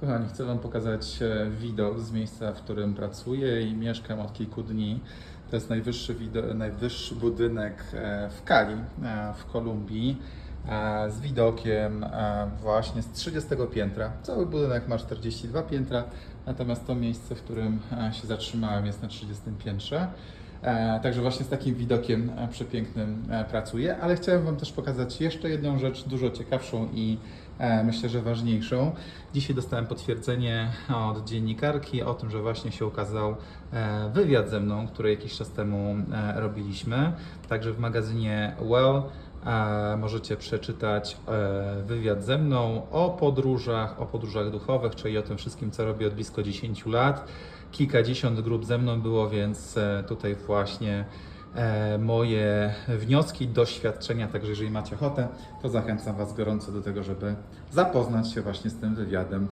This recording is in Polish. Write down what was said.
Kochani, chcę Wam pokazać e, widok z miejsca, w którym pracuję i mieszkam od kilku dni. To jest najwyższy, wido- najwyższy budynek e, w Kali, e, w Kolumbii, z widokiem właśnie z 30 piętra. Cały budynek ma 42 piętra, natomiast to miejsce, w którym się zatrzymałem jest na 30 piętrze. E, Także właśnie z takim widokiem e, przepięknym e, pracuję, ale chciałem Wam też pokazać jeszcze jedną rzecz, dużo ciekawszą i myślę, że ważniejszą. Dzisiaj dostałem potwierdzenie od dziennikarki o tym, że właśnie się ukazał wywiad ze mną, który jakiś czas temu robiliśmy. Także w magazynie Well możecie przeczytać e, wywiad ze mną o podróżach, o podróżach duchowych, czyli o tym wszystkim, co robię od blisko 10 lat. Kilkadziesiąt grup ze mną było, więc e, tutaj właśnie e, moje wnioski, doświadczenia. Także jeżeli macie ochotę, to zachęcam Was gorąco do tego, żeby zapoznać się właśnie z tym wywiadem